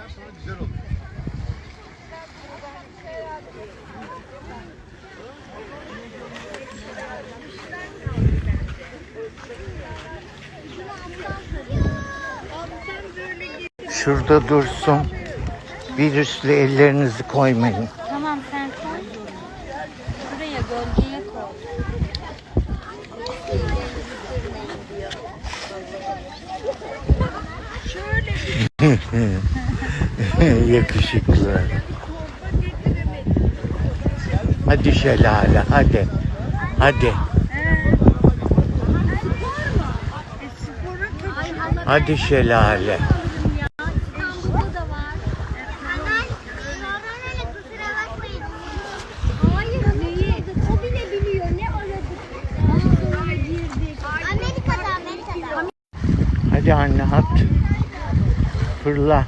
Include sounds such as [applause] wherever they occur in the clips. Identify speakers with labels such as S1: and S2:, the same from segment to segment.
S1: Piştikten sonra güzel olur.
S2: Şurada dursun. Virüslü ellerinizi koymayın.
S3: Tamam sen koy. Şuraya gölgeye koy. [laughs]
S2: Yakışıklı. Hadi şelale hadi. Hadi. Hadi şelale. Hadi anne at. Fırla.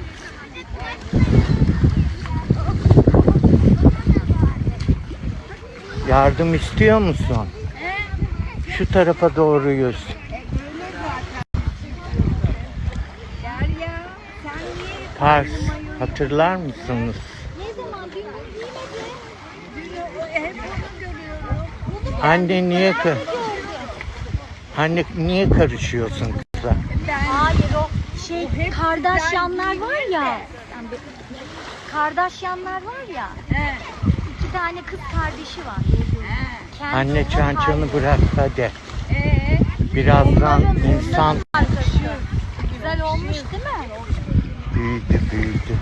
S2: Yardım istiyor musun? Şu tarafa doğru yüz. Pars. Hatırlar mısınız? Anne niye Anne niye karışıyorsun kıza?
S3: Hayır o şey Kardasyanlar var ya. Kardasyanlar var ya. İki tane kız kardeşi var. Kendisi
S2: Anne çançanı bırak hadi.
S3: Ee,
S2: Birazdan
S3: onların
S2: insan.
S3: Güzel olmuş değil mi?
S2: büyüdü büyüdü.